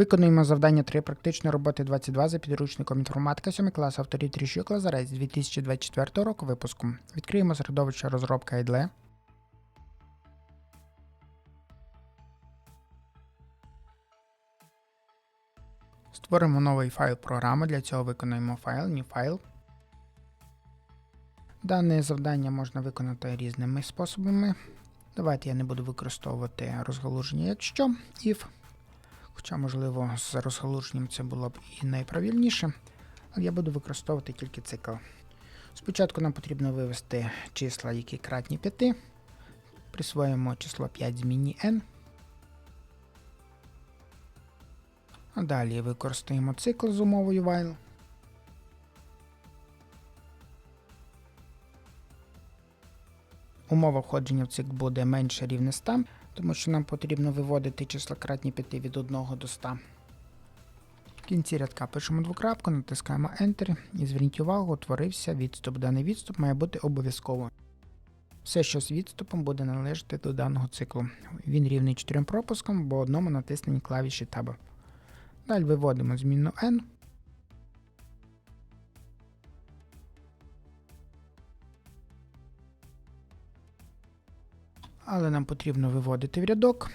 Виконуємо завдання 3 практичної роботи 22 за підручником інформатика 7 клас авторів Тріщук Лазарець 2024 року випуску. Відкриємо середовище розробка IDLE. Створимо новий файл програми. Для цього виконуємо файл, new файл. Дане завдання можна виконати різними способами. Давайте я не буду використовувати розгалуження якщо if. Хоча, можливо, з розгалуженням це було б і найправильніше. Але я буду використовувати тільки цикл. Спочатку нам потрібно вивести числа, які кратні 5. Присвоїмо число 5 змінні n. А далі використаємо цикл з умовою while. Умова входження в цикл буде менше рівне 100, тому що нам потрібно виводити числа кратні 5 від 1 до 100. В кінці рядка пишемо двокрапку, натискаємо Enter і зверніть увагу, утворився відступ. Даний відступ має бути обов'язково. Все, що з відступом, буде належати до даного циклу. Він рівний 4 пропускам, бо одному натиснені клавіші Tab. Далі виводимо змінну n. Але нам потрібно виводити в рядок.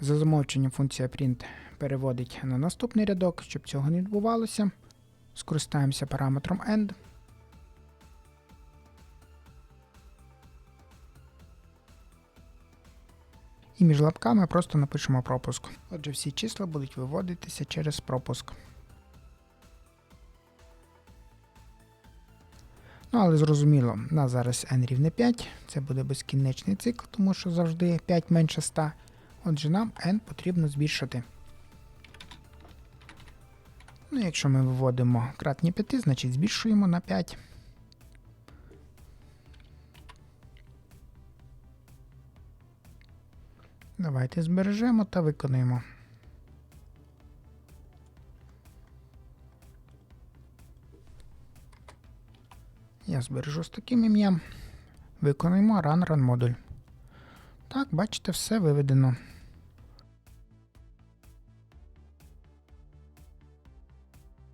За замовченням функція print переводить на наступний рядок, щоб цього не відбувалося. Скористаємося параметром end. І між лапками просто напишемо пропуск. Отже, всі числа будуть виводитися через пропуск. Ну, але зрозуміло, у нас зараз n рівне 5, це буде безкінечний цикл, тому що завжди 5 менше 100. Отже, нам n потрібно збільшити. Ну, якщо ми виводимо кратні 5, значить збільшуємо на 5. Давайте збережемо та виконуємо. Я збережу з таким ім'ям. Виконуємо run run модуль. Так, бачите, все виведено.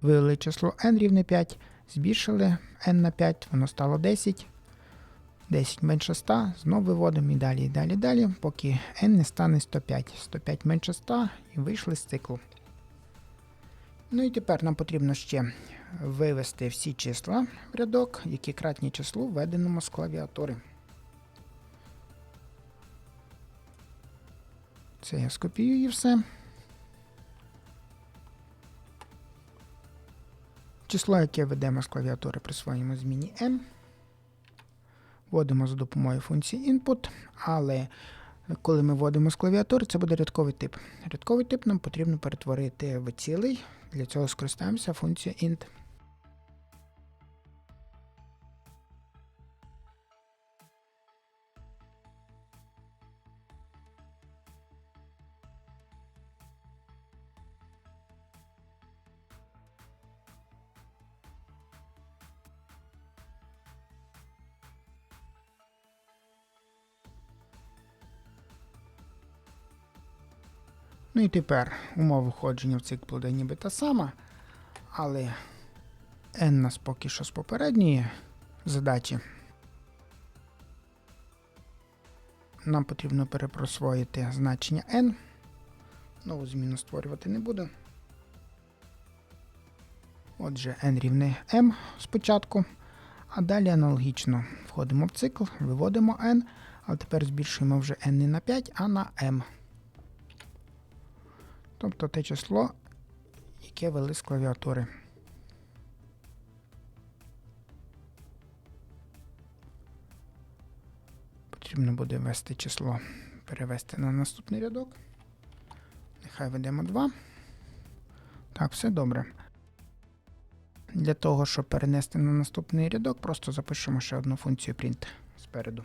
Вивели число n рівне 5, збільшили n на 5, воно стало 10. 10 менше 100, знов виводимо і далі, і далі, далі, поки n не стане 105. 105 менше 100 і вийшли з циклу. Ну і тепер нам потрібно ще вивести всі числа в рядок, які кратні числу, введеному з клавіатури. Це я скопіюю і все. Число, яке ведемо з клавіатури, присвоїмо зміні m. Вводимо за допомогою функції input, але коли ми вводимо з клавіатури, це буде рядковий тип. Рядковий тип нам потрібно перетворити в цілий. Для цього скористаємося функцією int. Ну і тепер умова входження в цикл буде ніби та сама, але n нас поки що з попередньої задачі. Нам потрібно перепросвоїти значення n. Нову зміну створювати не буду. Отже, n рівне m спочатку. А далі аналогічно входимо в цикл, виводимо n, але тепер збільшуємо вже n не на 5, а на m. Тобто те число, яке вели з клавіатури. Потрібно буде ввести число, перевести на наступний рядок. Нехай ведемо 2. Так, все добре. Для того, щоб перенести на наступний рядок, просто запишемо ще одну функцію print спереду.